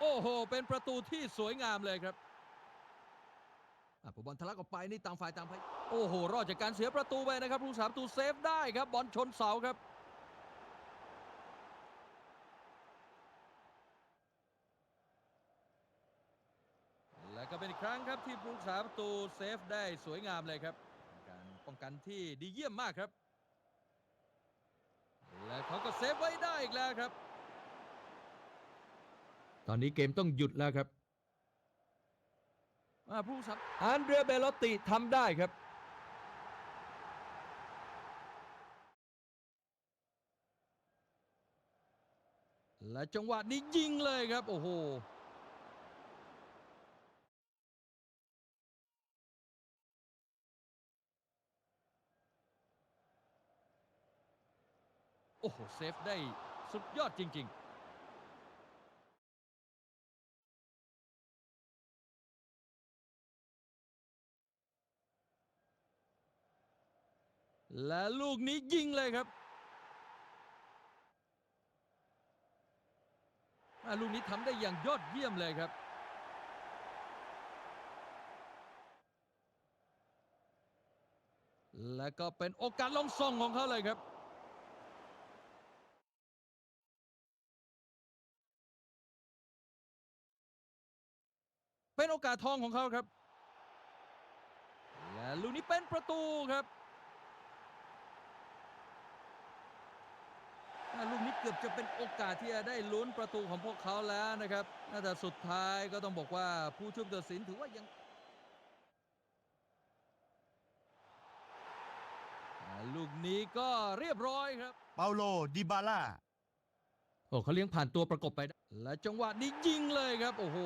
โอ้โห เป็นประตูที่สวยงามเลยครับอะบอลทะลักออกไปนี่ต่างฝ่ายต่างพยโอ้โห รอดจากการเสียประตูไปนะครับผู้สาประตูเซฟได้ครับบอลชนเสาครับ และก็เป็นอีกครั้งครับที่ผู้สาประตูเซฟได้สวยงามเลยครับ การป้องกันที่ดีเยี่ยมมากครับ และเขาก็เซฟไว้ได้อีกแล้วครับ ตอนนี้เกมต้องหยุดแล้วครับอาผู้สับอันเดรเบลอตติทำได้ครับ และจังหวะนี้ยิงเลยครับ โอ้โหโอ้โห เซฟได้สุดยอดจริง ๆ และลูกนี้ยิงเลยครับลูกนี้ทำได้อย่างยอดเยี่ยมเลยครับ และก็เป็นโอกาสลงส่งของเขาเลยครับเป็นโอกาสทองของเขาครับ และลูกนี้เป็นประตูครับอ่าลูกนี้ เกือบจะเป็นโอกาสที่จะได้ลุ้นประตูของพวกเขาแล้วนะครับน่าแต่สุดท้ายก็ต้องบอกว่าผู้ช่วยผู้ตัดสินถือว่ายังอ่าลูกนี้ก็เรียบร้อยครับ เปาโล ดิบาล่า โอ้เขาเลี้ยงผ่านตัวประกบไปได้และจังหวะนี้ยิงเลยครับ โอ้โห